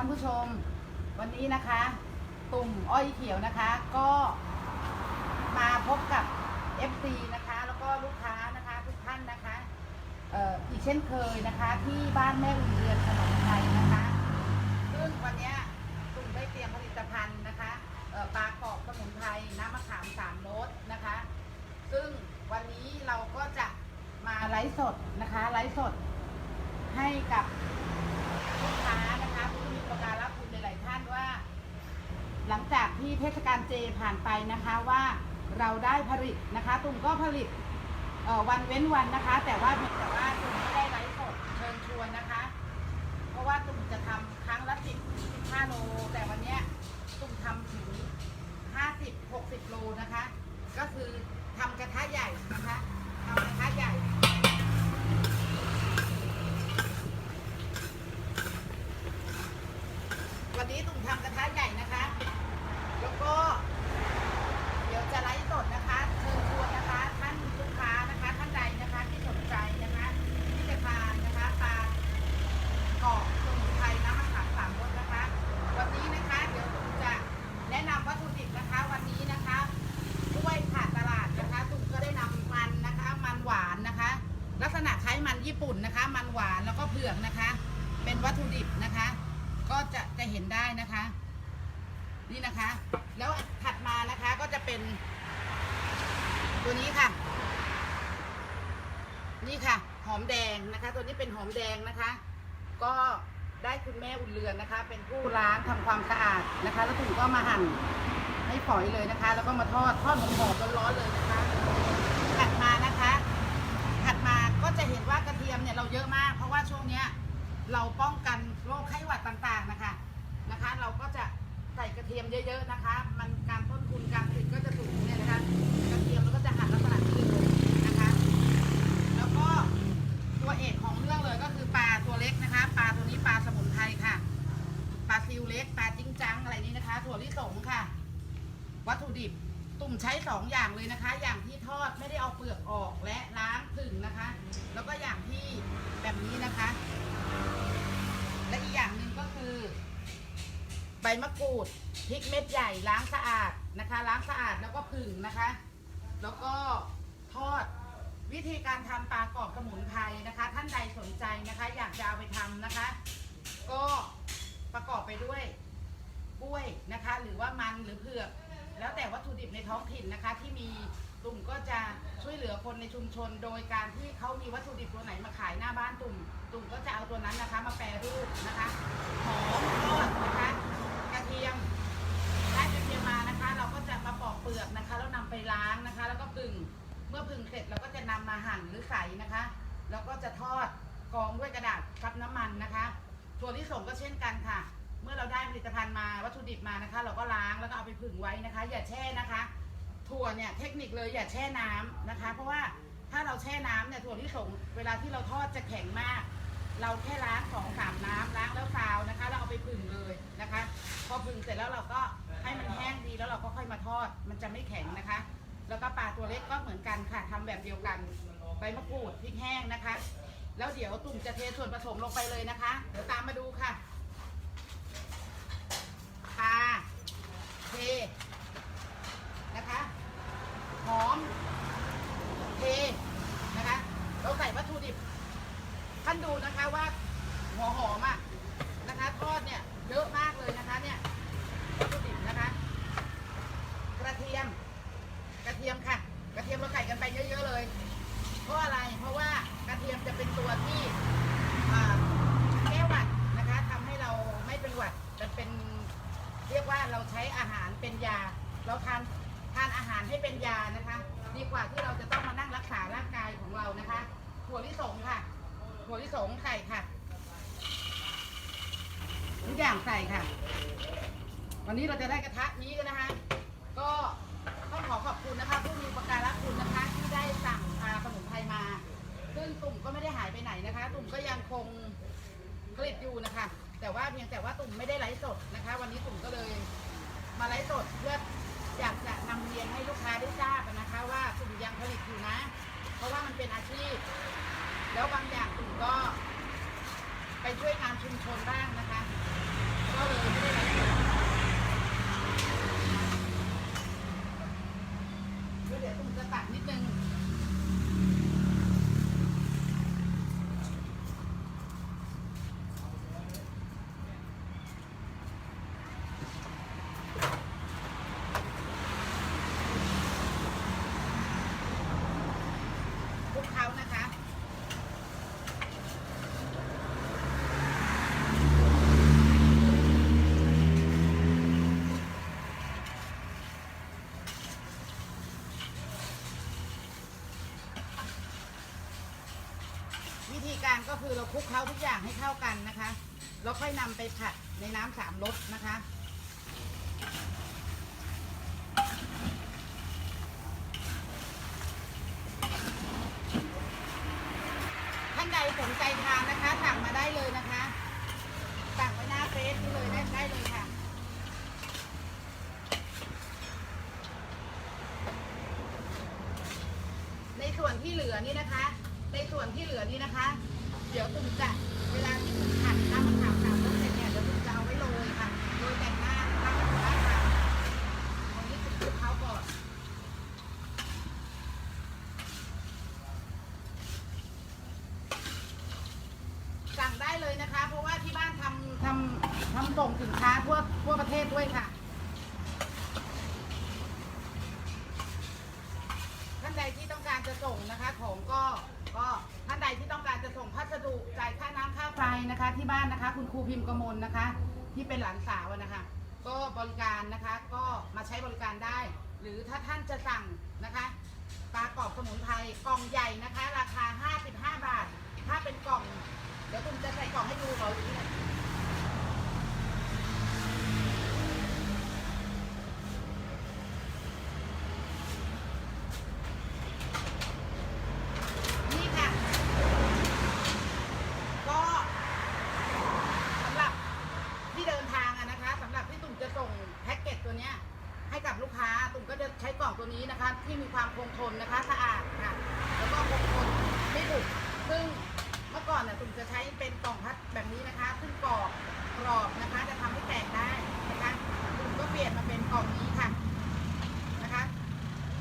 ท่านผู้ชม วันนี้นะคะ ตุ่มอ้อยเขียวนะคะ ก็มาพบกับ FC นะคะ แล้วก็ลูกค้านะคะ ทุกท่านนะคะเอ่ออีกเช่นเคยนะคะ ที่บ้านแม่อุ่นเรือนขนมไทยนะคะ ซึ่งวันนี้ตุ่มได้เตรียมผลิตภัณฑ์นะคะปลากรอบสมุนไพรน้ำมะขามสามรสนะคะ ซึ่งวันนี้เราก็จะมาไลฟ์สดนะคะไลฟ์สดให้กับลูกค้านะคะผู้มีประการรับคุณหลาย ๆ ท่านว่า หลังจากที่เทศกาลเจผ่านไปนะคะว่าเราได้ผลิตนะคะ ตุ่มก็ผลิตวันเว้นวันนะคะ แต่ว่าเพียงแต่ว่าตุ่มไม่ได้ไลฟ์สดเชิญชวนนะคะ เพราะว่าตุ่มจะทำครั้งละ10 15โล แต่วันนี้ตุ่มทำถึง50 60โลนะคะ ก็คือทำกระทะใหญ่นะคะทะใหญ่ วันนี้ตุ่มทำกระทะใหญ่นะคะ แล้วก็ เดี๋ยวจะไลฟ์สดนะคะเชิญชวนนะคะ ท่านลูกค้านะคะ ท่านใดนะคะที่สนใจนะคะ ที่จะทานนะคะปลากรอบสมุนไพรน้ำมะขามสามรสนะคะ วันนี้นะคะ เดี๋ยวตุ่มจะแนะนำวัตถุดิบนะคะ วันนี้นะคะกล้วยขาดตลาดนะคะตุ่มก็ได้นำมันนะคะ มันหวานนะคะ ลักษณะคล้ายมันญี่ปุ่นนะคะ มันหวานแล้วก็เผือกนะคะ เป็นวัตถุดิบนะคะ ก็จะจะเห็นได้นะคะ นี่นะคะ แล้วถัดมานะคะก็จะเป็น ตัวนี้ค่ะ นี่ค่ะ หอมแดงนะคะ ตัวนี้เป็น หอมแดงนะคะ ก็ได้คุณแม่อุ่นเรือนนะคะ เป็นผู้ล้างทำความสะอาดนะคะ แล้วถึงก็มาหั่นให้ฝอยเลยนะคะ แล้วก็มาทอดทอดหอมๆร้อนๆเลยนะคะถัดมานะคะถัดมาก็จะเห็นว่ากระเทียมเนี่ยเราเยอะมาก เพราะว่าช่วงเนี้ยเราป้องกันโรคไข้หวัดต่างๆนะคะนะคะ เราก็จะใส่กระเทียมเยอะ ๆนะคะ มันการต้นทุนการผลิตก็จะ กระเทียมเราก็จะหั่นลักษณะนี้เลยนะคะ แล้วก็ตัวเอกของเรื่องเลยก็คือปลาตัวเล็กนะคะ ปลาตัวนี้ปลาสมุนไพรค่ะ ปลาซิวเล็ก ปลาจิ้งจังอะไรนี้นะคะ ถั่วลิสงค่ะ วัตถุดิบ ตุ่ มใช้สองอย่างเลยนะคะ อย่างที่ทอดไม่ได้เอาเปลือกออกและล้างผึ่งนะคะ แล้วก็อย่างที่แบบนี้นะคะ และอีกอย่างหนึ่งก็คือ ใบมะกรูดพริกเม็ดใหญ่ล้างสะอาดนะคะ ล้างสะอาดแล้วก็ผึ่งนะคะ แล้วก็ทอดวิธีการทำปลากรอบสมุนไพรนะคะ ท่านใดสนใจนะคะ อยากจะเอาไปทำนะคะ ก็ประกอบไปด้วยกล้วยนะคะ หรือว่ามันหรือเผือก แล้วแต่วัตถุดิบในท้องถิ่นนะคะ ที่มีตุ่มก็จะช่วยเหลือคนในชุมชน โดยการที่เขามีวัตถุดิบตัวไหนมาขายหน้าบ้านตุ่ม ตุ่มก็จะเอาตัวนั้นนะคะ มาแปรรูปนะคะหอมทอดนะคะกระเทียมได้กระเทียมมานะคะ เราก็จะมาปอกเปลือกนะคะ แล้วนำไปล้างนะคะ แล้วก็ผึ่งเมื่อผึ่งเสร็จเราก็จะนำมาหั่นหรือใส่นะคะ แล้วก็จะทอดกองด้วยกระดาษซับน้ำมันนะคะถั่วลิสงก็เช่นกันค่ะ มื่อเราได้ผลิตภัณฑ์มาวัตถุดิบมานะคะ เราก็ล้างแล้วก็เอาไปผึ่งไว้นะคะ อย่าแช่นะคะ ถั่วเนี่ยเทคนิคเลยอย่าแช่น้ำนะคะ เพราะว่าถ้าเราแช่น้ำเนี่ยถั่วลิสงเวลาที่เราทอดจะแข็งมาก เราแค่ล้างสองสามน้ำล้างแล้วซาวนะคะแล้วเอาไปผึ่งเลยนะคะ พอผึ่งเสร็จแล้วเราก็ให้มันแห้งดีแล้วเราก็ค่อยมาทอด มันจะไม่แข็งนะคะ แล้วก็ปลาตัวเล็กก็เหมือนกันค่ะทำแบบเดียวกันใบมะกรูดพริกแห้งนะคะ แล้วเดี๋ยวตุ่มจะเทส่วนผสมลงไปเลยนะคะเดี๋ยวตามมาดูค่ะปลาเท นะคะ หอม เทนะคะ เราใส่วัตถุดิบ ท่านดูนะคะว่าหัวหอมอะนะคะ ทอดเนี่ยเยอะมากเลยนะคะ เนี่ยวัตถุดิบนะคะ กระเทียม กระเทียมค่ะ กระเทียมเราใส่กันไปเยอะ ๆเลย เพราะอะไร เพราะว่ากระเทียมจะเป็นตัวที่อ่าแก้หวัดนะคะทำให้เราไม่เป็นหวัดจะเป็น เราใช้อาหารเป็นยา เราทานทานอาหารให้เป็นยานะคะ ดีกว่าที่เราจะต้องมานั่งรักษาร่างกายของเรานะคะถั่วลิสงค่ะถั่วลิสงใส่ค่ะทุกอย่างใส่ค่ะ วันนี้เราจะได้กระทะนี้กันนะคะ ก็ต้องขอขอบคุณนะคะ ผู้มีอุประการรักคุณนะคะ ที่ได้สั่งพาสมุนไพรมา ซึ่งตุ่มก็ไม่ได้หายไปไหนนะคะ ตุ่มก็ยังคงผลิตอยู่นะคะ แต่ว่าเพียงแต่ว่าตุ่มไม่ได้ไลฟ์สดนะคะ วันนี้ตุ่มก็เลยมาไลฟ์สดเพื่ออยากจะนำเรียนให้ลูกค้าได้ทราบนะคะ ว่าตุ่มยังผลิตอยู่นะ เพราะว่ามันเป็นอาชีพ แล้วบางอย่างตุ่มก็ ไปช่วยงานชุมชนบ้างนะคะ ก็ ก็เลยไม่ได้ไลฟ์สดแล้วเดี๋ยวตุ้มจะตัดนิดนึง คลุกเคล้านะคะ วิธีการก็ คือเราคลุกเคล้าทุกอย่างให้เข้ากันนะคะแล้วค่อยนำไปผัดในน้ำสามรสนะคะท่านใดสนใจทานนะคะสั่งมาได้เลยนะคะสั่งไว้หน้าเฟซเลยได้ได้เลยค่ะในส่วนที่เหลือนี่นะคะ ในส่วนที่เหลือนี่นะคะ เดี๋ยวตุ่มจะเวลาที่ตุ่มผัดน้ำมะขามสามรสเสร็จเนี่ยเดี๋ยวตุ่มจะเอาไว้โรยค่ะโรยแต่งหน้าตั้งแต่หน้าทานวันนี้ตุ่มคลุกเขาก่อน สั่งได้เลยนะคะ เพราะว่าที่บ้านทำทำทำส่งสินค้าทั่วทั่วประเทศด้วยค่ะ ท่านใดที่ต้องการจะส่งนะคะของก็ก็ท่านใดที่ต้องการจะส่งพัสดุจ่ายค่าน้ำค่าไฟนะคะ ที่บ้านนะคะ คุณครูพิมพ์กมลนะคะ ที่เป็นหลานสาวอะนะคะ ก็บริการนะคะก็มาใช้บริการได้ หรือถ้าท่านจะสั่งนะคะปลากรอบสมุนไพรกล่องใหญ่นะคะ ราคา 55 บาท ถ้าเป็นกล่อง เดี๋ยวคุณจะใส่กล่องให้ดูเราอยู่ที่ไหนค่ะ ก็สำหรับที่เดินทางอะนะคะสำหรับที่ตุ่มจะส่งแพ็กเกจตัวเนี้ย ให้กับลูกค้า ตุ่มก็จะใช้กล่องตัวนี้นะคะ ที่มีความคงทนนะคะสะอาดค่ะ แล้วก็คงทนไม่บุบซึ่งเมื่อก่อนน่ะตุ่มจะใช้เป็นกล่องพลาสแบบนี้นะคะ ซึ่งกรอบกรอบนะคะ จะทำให้แตกได้นะคะตุ่มก็เปลี่ยนมาเป็นกล่องนี้ค่ะนะคะ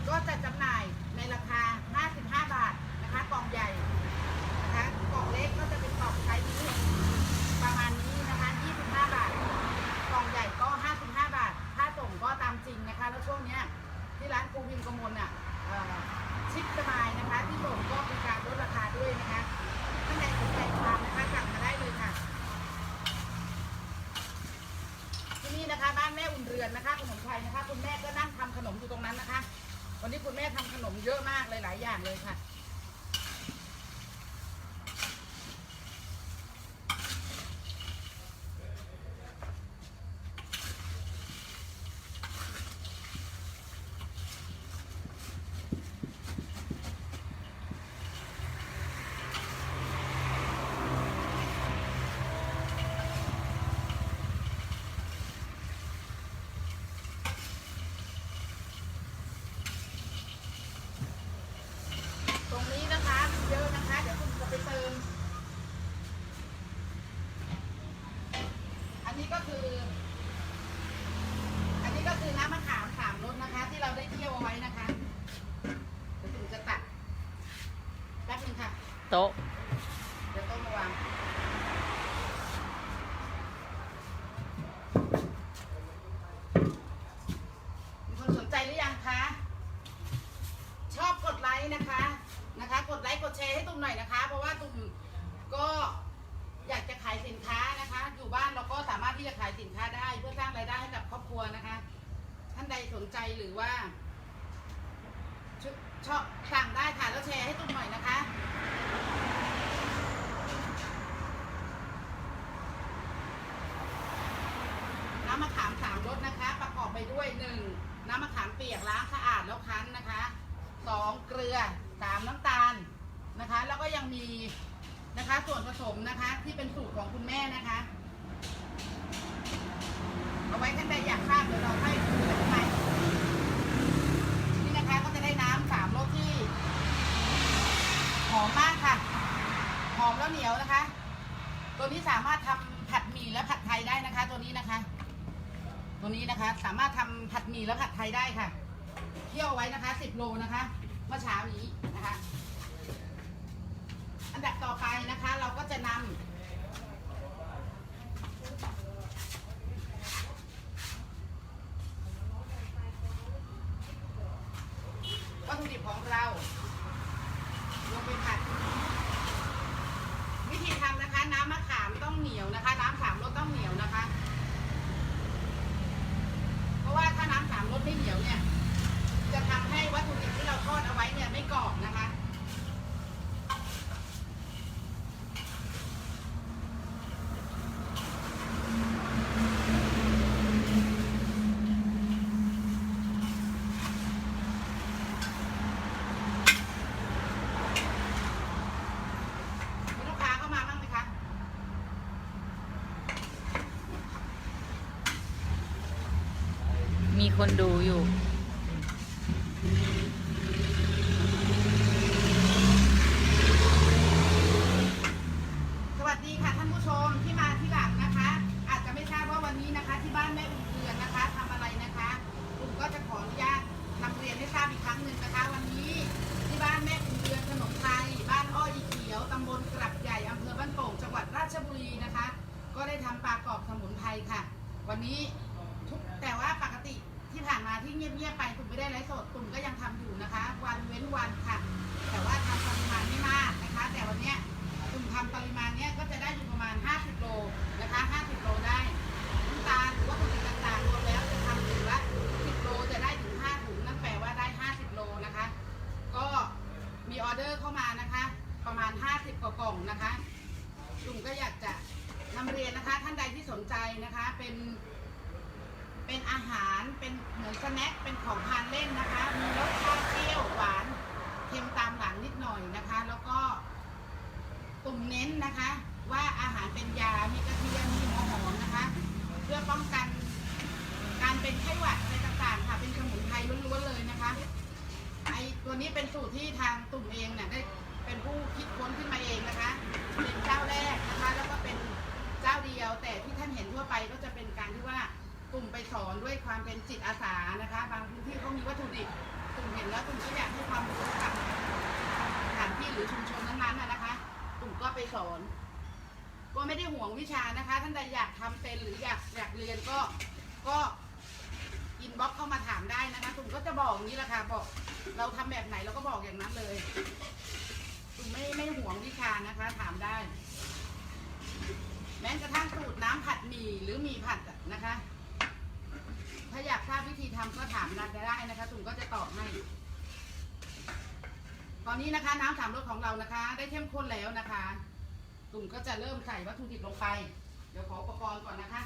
ก็จะจำหน่ายในราคา 55 บาทนะคะ กล่องใหญ่นะคะกล่องเล็กก็จะเป็นกล่องไซส์นี้ประมาณนี้นะคะ 25 บาทกล่องใหญ่ก็ 55 บาท ค่าส่งก็ตามจริงนะคะ แล้วช่วงเนี้ย ที่ร้านปูพิมพ์กมลอะชิปสบายนะคะ ที่ส่งก็มีการลดราคาด้วยนะคะท่านใดสนใจทามนะคะสั่งมาได้เลยค่ะ ที่นี่นะคะ บ้านแม่อุ่นเรือนนะคะขนมไทยนะคะ คุณแม่ก็นั่งทำขนมอยู่ตรงนั้นนะคะ วันนี้คุณแม่ทำขนมเยอะมากเลยหลายอย่างเลยค่ะ ตรงนี้นะคะเยอะนะคะ เดี๋ยวคุณจะไปเติม อันนี้ก็คือ อันนี้ก็คือน้ำมะขามสามรสนะคะ ที่เราได้เที่ยวเอาไว้นะคะเดี๋ยวคุณจะตัดแป๊บนึง ค่ะ โต๊ะ เดี๋ยวต้องมาวางมีคนสนใจหรือยังคะ ชอบกดไลค์นะคะ นะคะ กดไลค์กดแชร์ให้ตุ้มหน่อยนะคะ เพราะว่าตุ้มก็อยากจะขายสินค้านะคะ อยู่บ้านเราก็สามารถที่จะขายสินค้าได้ เพื่อสร้างรายได้ให้กับครอบครัวนะคะ ท่านใดสนใจหรือว่าชชอบสั่งได้ค่ะแล้วแชร์ให้ตุ้มหน่อยนะคะ น้ำมะขามสามรสนะคะ ประกอบไปด้วยหนึ่งน้ำมะขามเปียกล้างสะอาดแล้วคั้นนะคะสองเกลือสามน้ำตาลนะคะ แล้วก็ยังมีนะคะส่วนผสมนะคะที่เป็นสูตรของคุณแม่นะคะ เอาไว้ท่านใดอยากทราบเดี๋ยวเราให้ดูกันใหม่นี่นะคะก็จะได้น้ำสามรสที่หอมมากค่ะ หอมแล้วเหนียวนะคะ ตัวนี้สามารถทำผัดหมี่และผัดไทยได้นะคะ ตัวนี้นะคะ ตัวนี้นะคะสามารถทำผัดหมี่และผัดไทยได้ค่ะเคี่ยวไว้นะคะ10โลนะคะ เมื่อเช้านี้นะคะ อันดับต่อไปนะคะ เราก็จะนำวัตถุดิบของเราลงไปผัด วิธีทำนะคะ น้ำมะขามต้องเหนียวนะคะ น้ำสามรสต้องเหนียวนะคะ เพราะว่าถ้าน้ำสามรสไม่เหนียวเนี่ย จะทำให้วัตถุดิบที่เราทอดเอาไว้เนี่ยไม่กรอบนะคะ มีลูกค้าเข้ามาบ้างไหมคะ มี คนดูอยู่ สวัสดีค่ะท่านผู้ชมที่มาที่หลังนะคะ อาจจะไม่ทราบว่าวันนี้นะคะ ที่บ้านแม่อุ่นเรือนนะคะทำอะไรนะคะคุณก็จะขออนุญาตนำเรียนให้ทราบอีกครั้งหนึ่งนะคะ วันนี้ที่บ้านแม่อุ่นเรือนขนมไทยบ้านอ้อยอีเขียวตำบลกลับใหญ่อำเภอบ้านโป่งจังหวัดราชบุรีนะคะ ก็ได้ทำปลากรอบสมุนไพรค่ะ วันนี้ทุกแต่ว่าปกติที่ผ่านมาที่เงียบๆ ไปตุ่มไม่ได้ไลฟ์สดตุ่มก็ยังทำอยู่นะคะ วันเว้นวันค่ะ แต่ว่าทำปริมาณไม่มากนะคะ แต่วันเนี้ยคุณทำปริมาณเนี้ยก็จะได้อยู่ประมาณ 50 โลนะคะ 50 โลได้น้ำตาลหรือว่าผลิตต่างๆรวมแล้วจะทำถึงละ10 โลจะได้ถึง 5 ถุงนั่นแปลว่าได้ 50 โลนะคะ ก็มีออเดอร์เข้ามานะคะ ประมาณ 50 กว่ากล่องนะคะลุงก็อยากจะนำเรียนนะคะ ท่านใดที่สนใจนะคะเป็น เป็นอาหารเป็นเหมือนสแน็คเป็นของทานเล่นนะคะ มีรสชาติเปรี้ยวหวานเค็มตามหลังนิดหน่อยนะคะ แล้วก็ตุ่มเน้นนะคะ ว่าอาหารเป็นยา มีกระเทียมมีหัวหอมนะคะ เพื่อป้องกันการเป็นไข้หวัดอะไรต่างๆค่ะ เป็นสมุนไพรล้วนๆเลยนะคะ ไอตัวนี้เป็นสูตรที่ทางตุ่มเองเนี่ยได้เป็นผู้คิดค้นขึ้นมาเองนะคะ เป็นเจ้าแรกนะคะ แล้วก็เป็นเจ้าเดียว แต่ที่ท่านเห็นทั่วไปก็จะเป็นการที่ว่า ตุ่มไปสอนด้วยความเป็นจิตอาสานะคะ บางพื้นที่เขามีวัตถุดิบตุ่มเห็นแล้วตุ่มก็อยากให้ความรู้กับสถานที่หรือชุมชนนั้นๆนะนะคะตุ่มก็ไปสอน ก็ไม่ได้ห่วงวิชานะคะ ท่านใดอยากทำเป็นหรืออยากอยากเรียนก็ก็อินบ็อกเข้ามาถามได้นะคะตุ่มก็จะบอกอย่างนี้แหละค่ะบอกเราทำแบบไหนเราก็บอกอย่างนั้นเลยตุ่มไม่ไม่ห่วงวิชานะคะ ถามได้ แม้กระทั่งสูตรน้ำผัดหมี่หรือหมี่ผัดนะคะ ถ้าอยากทราบวิธีทำก็ถามนัดได้นะคะตุ่มก็จะตอบให้ ตอนนี้นะคะน้ำสามรสของเรานะคะ ได้เข้มข้นแล้วนะคะ ตุ่มก็จะเริ่มใส่วัตถุดิบลงไป เดี๋ยวขออุปกรณ์ก่อนนะคะ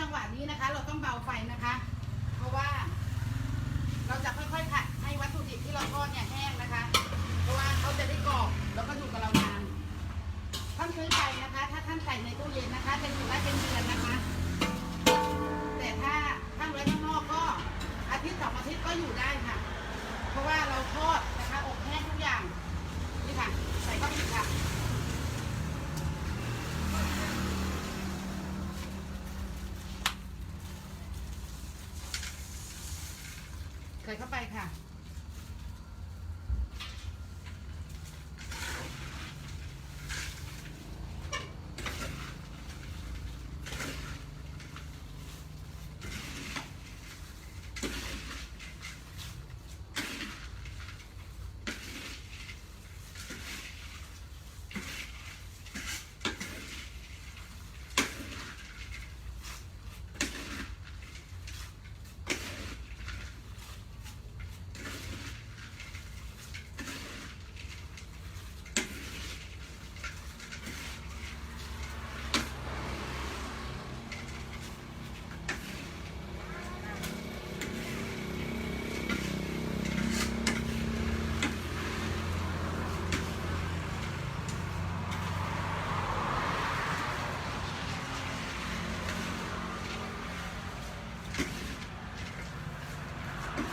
จังหวะนี้นะคะ เราต้องเบาไฟนะคะ เพราะว่า เราจะค่อยๆผัดให้วัตถุดิบที่เราทอดเนี่ยแห้งนะคะ เพราะว่าเขาจะได้กรอบแล้วก็อยู่กับเรานาน ท่านซื้อไปนะคะ ถ้าท่านใส่ในตู้เย็นนะคะ จะอยู่ได้เป็นเดือนนะคะ แต่ถ้าท่านไว้ข้างนอกก็อาทิตย์สองอาทิตย์ก็อยู่ได้ค่ะ เพราะว่าเราทอดนะคะอบแห้งทุกอย่าง นี่ค่ะ ใส่เข้าไปอีกค่ะ ใส่เข้าไป ค่ะ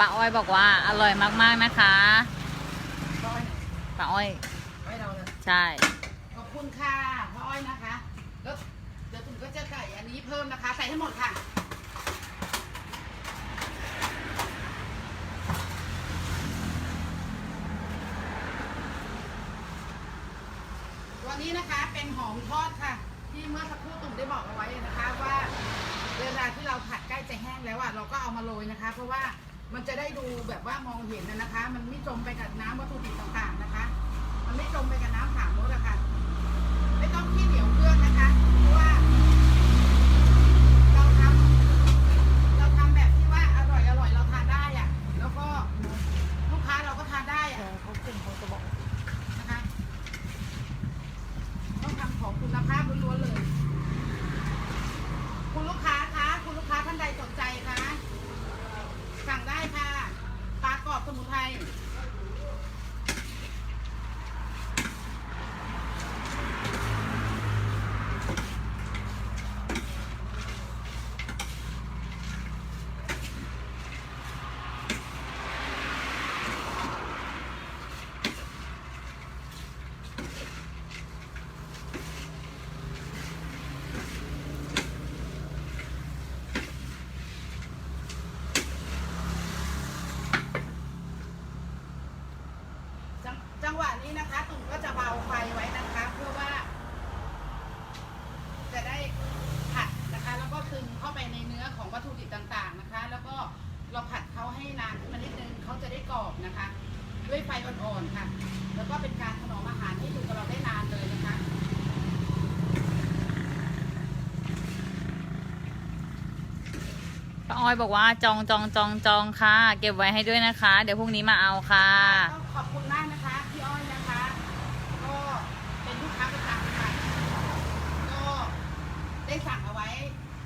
ป้าอ้อยบอกว่าอร่อยมากๆนะคะพ่ออ้อยป้าอ้อยไว้เราเลยใช่ ขอบคุณค่ะพ่ออ้อยนะคะ แล้วเดี๋ยวคุณก็จะใส่อันนี้เพิ่มนะคะ ใส่ให้หมดค่ะ ตัวนี้นะคะเป็นหอมทอดค่ะ ที่เมื่อสักครู่ตุ่มได้บอกเอาไว้นะคะว่า เวลาที่เราผัดใกล้จะแห้งแล้วอะเราก็เอามาโรยนะคะ เพราะว่า มันจะได้ดูแบบว่ามองเห็นนะนะคะ มันไม่จมไปกับน้ำวัตถุดิบต่างๆนะคะ มันไม่จมไปกับน้ำถามรสอะค่ะ ไม่ต้องขี้เหนียวเครื่องนะคะ เพราะว่า เราทำเราทำแบบที่ว่าอร่อยอร่อยเราทานได้อะแล้วก็ลูกค้าเราก็ทานได้อะ เขากลุ่มเขาจะบอก นะคะต้องทำของคุณภาพล้วนๆเลย คุณลูกค้าคะ คุณลูกค้าท่านใดสนใจคะ สั่งได้ค่ะ ปลากร อบสมุนไพร จังจังหวะ นี้นะคะตุ่มก็จะเบาไฟไว้นะคะ เพื่อว่า จะได้ผัดนะคะ แล้วก็ซึมเข้าไปในเนื้อของวัตถุดิบต่างๆนะคะ แล้วก็เราผัดเขาให้นานขึ้นมานิดนึงเขาจะได้กรอบนะคะ ด้วยไฟอ่อนๆค่ะ แล้วก็เป็นการถนอมอาหารให้อยู่กับเราได้นานเลยนะคะป้าอ้อยบอกว่าจองจองจองจองค่ะ เก็บไว้ให้ด้วยนะคะ เดี๋ยวพรุ่งนี้มาเอาค่ะ ก็ขอบคุณมากนะคะพี่อ้อยนะคะ ก็เป็นลูกค้าประจำค่ะ ก็ได้สั่งเอาไว้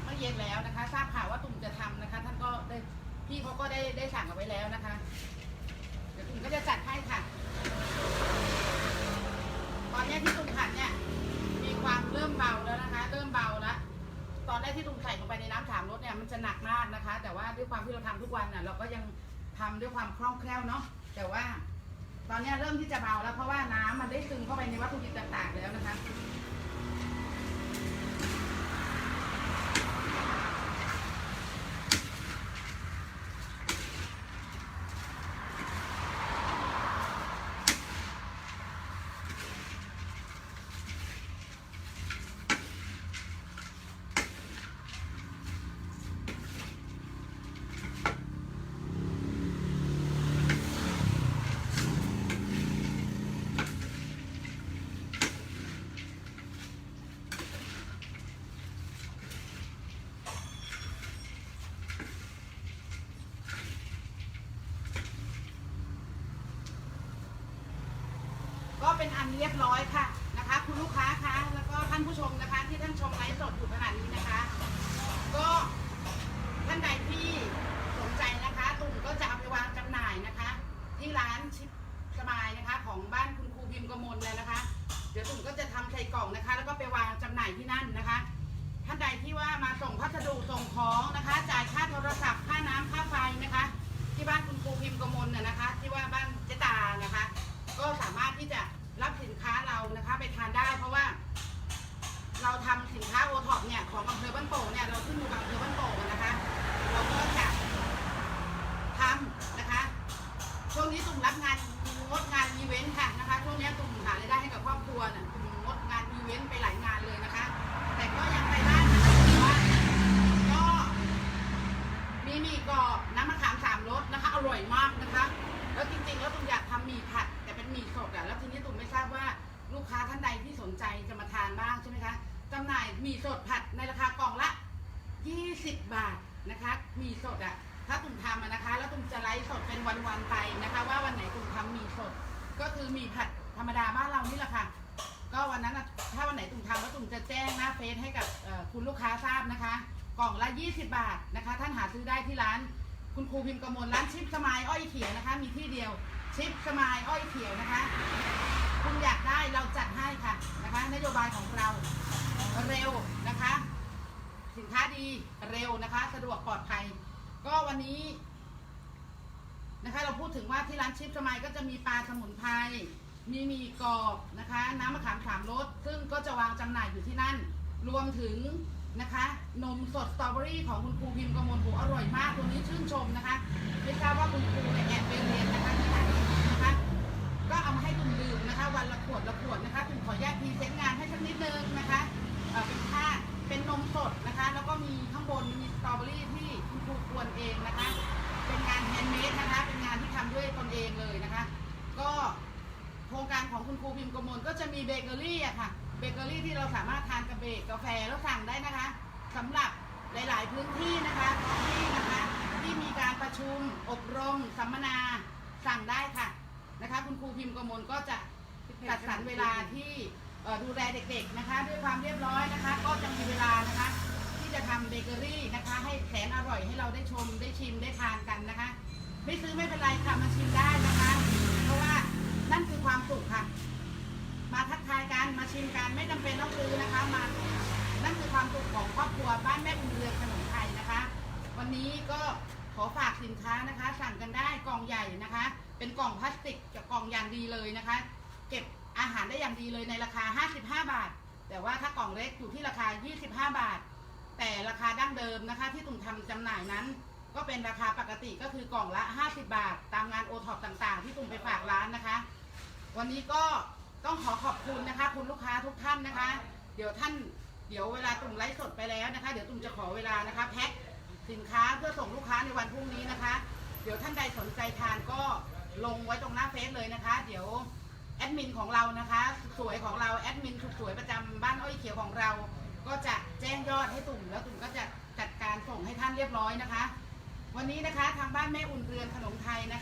เมื่อเย็นแล้วนะคะ ทราบข่าวว่าตุ่มจะทำนะคะ ท่านก็ได้พี่เขาก็ได้ได้สั่งเอาไว้แล้วนะคะ เดี๋ยวตุ่มก็จะจัดให้ค่ะ ตอนเนี้ยที่ตุ่มผัดเนี่ย มีความเริ่มเบาแล้วนะคะ เริ่มเบาแล้ว ต อนแรกที่ตุ่มใส่ลงไปในน้ำถามรถเนี่ยมันจะหนักมากนะคะ แต่ว่าด้วยความที่เราทำทุกวันน่ะเราก็ยังทำด้วยความคล่องแคล่วเนาะแต่ว่า ตอนเนี้ยเริ่มที่จะเบาแล้วเพราะว่าน้ำมันได้ซึมเข้าไปในวัตถุดิบต่างๆแล้วนะคะ ก็ เรียบร้อยค่ะนะคะ คุณลูกค้าคะแล้วก็ท่านผู้ชมนะคะ ที่ท่านชมไลฟ์สดอยู่ขณะนี้นะคะ ก็ท่านใดที่สนใจนะคะ ตุ่มก็จะเอาไปวางจำหน่ายนะคะ ที่ร้านชิปสมายนะคะ ของบ้านคุณครูพิมพ์กมลเลยนะคะ เดี๋ยวตุ่มก็จะทำใส่กล่องนะคะ แล้วก็ไปวางจำหน่ายที่นั่นนะคะ ท่านใดที่ว่ามาส่งพัสดุส่งของนะคะ จ่ายค่าโทรศัพท์ค่าน้ำค่าไฟนะคะ ที่บ้านคุณครูพิมพ์กมลน่ะนะคะ ที่ว่าบ้านเจตานะคะ ก็สามารถที่จะ ไปทานได้ เพราะว่า เราทำสินค้าโอท็อปเนี่ยของอำเภอบ้านโป่งเนี่ยเราขึ้นานหาซื้อได้ที่ร้าน คุณครูพิมพ์กมลร้านชิปสมายอ้อยเขียวนะคะ มีที่เดียวชิปสมายอ้อยเขียวนะคะ คุณอยากได้เราจัดให้ค่ะนะคะ นโยบายของเราเร็วนะคะ สินค้าดีเร็วนะคะ สะดวกปลอดภัย ก็วันนี้นะคะเราพูดถึงว่าที่ร้านชิปสมายก็จะมีปลาสมุนไพรมีมีกรอบนะคะ น้ำมะขามสามรสซึ่งก็จะวางจำหน่ายอยู่ที่นั่น รวมถึง นะคะ นมสดสตรอเบอรี่ของคุณครูพิมพ์กมลโหอร่อยมากตัวนี้ชื่นชมนะคะไม่ทราบว่าคุณครูเนี่ยแอบไปเรียนนะคะที่ไหนนะคะ ก็เอามาให้ตุ่มดื่มนะคะ วันละขวดละขวดนะคะตุ่มขออนุญาตพรีเซนต์งานให้สักนิดนึงนะคะเอ่อเป็นค่าเป็นนมสดนะคะ แล้วก็มีข้างบนมีสตรอเบอรี่ที่คุณครูกวนเองนะคะ เป็นงานแฮนด์เมดนะคะ เป็นงานที่ทำด้วยตนเองเลยนะคะ ก็โครงการของคุณครูพิมพ์กมลก็จะมีเบเกอรี่อะค่ะ เบเกอรี่ที่เราสามารถทานกับเบรกกาแฟแล้วสั่งได้นะคะสำหรับหลาย ๆ พื้นที่นะคะท้องที่นะคะ ที่มีการประชุมอบรม สัมมนาสั่งได้ค่ะนะคะ คุณครูพิมพ์กมลก็จะจัดสรรเวลาที่ดูแลเด็ก ๆ นะคะ ด้วยความเรียบร้อยนะคะ ก็จะมีเวลานะคะ ที่จะทำเบเกอรี่นะคะ ให้แสนอร่อยให้เราได้ชมได้ชิมได้ทานกันนะคะ ไม่ซื้อไม่เป็นไรค่ะมาชิมได้นะคะ เพราะว่านั่นคือความสุขค่ะ มาทักทายกันมาชิมกันไม่จำเป็นต้องซื้อนะคะมานั่นคือความสุขของครอบครัวบ้านแม่อุ่นเรือนขนมไทยนะคะ วันนี้ก็ขอฝากสินค้านะคะ สั่งกันได้กล่องใหญ่นะคะ เป็นกล่องพลาสติกกับกล่องอย่างดีเลยนะคะ เก็บอาหารได้อย่างดีเลยในราคา 55 บาท แต่ว่าถ้ากล่องเล็กอยู่ที่ราคา 25 บาท แต่ราคาดั้งเดิมนะคะ ที่ตุ่มทำจำหน่ายนั้น ก็เป็นราคาปกติก็คือกล่องละ 50 บาท ตามงานโอท็อปต่างๆ ที่ตุ่มไปฝากร้านนะคะ วันนี้ก็ ต้องขอขอบคุณนะคะ คุณลูกค้าทุกท่านนะคะ เดี๋ยวท่านเดี๋ยวเวลาตุ่มไลฟ์สดไปแล้วนะคะ เดี๋ยวตุ่มจะขอเวลานะคะแพ็คสินค้าเพื่อส่งลูกค้าในวันพรุ่งนี้นะคะ เดี๋ยวท่านใดสนใจทานก็ลงไว้ตรงหน้าเฟซเลยนะคะ เดี๋ยวแอดมินของเรานะคะสวยของเราแอดมินสุดสวยประจำบ้านอ้อยเขียวของเรา ก็จะแจ้งยอดให้ตุ่มแล้วตุ่มก็จะจัดการส่งให้ท่านเรียบร้อยนะคะ วันนี้นะคะทางบ้านแม่อุ่นเรือนขนมไทยนะคะ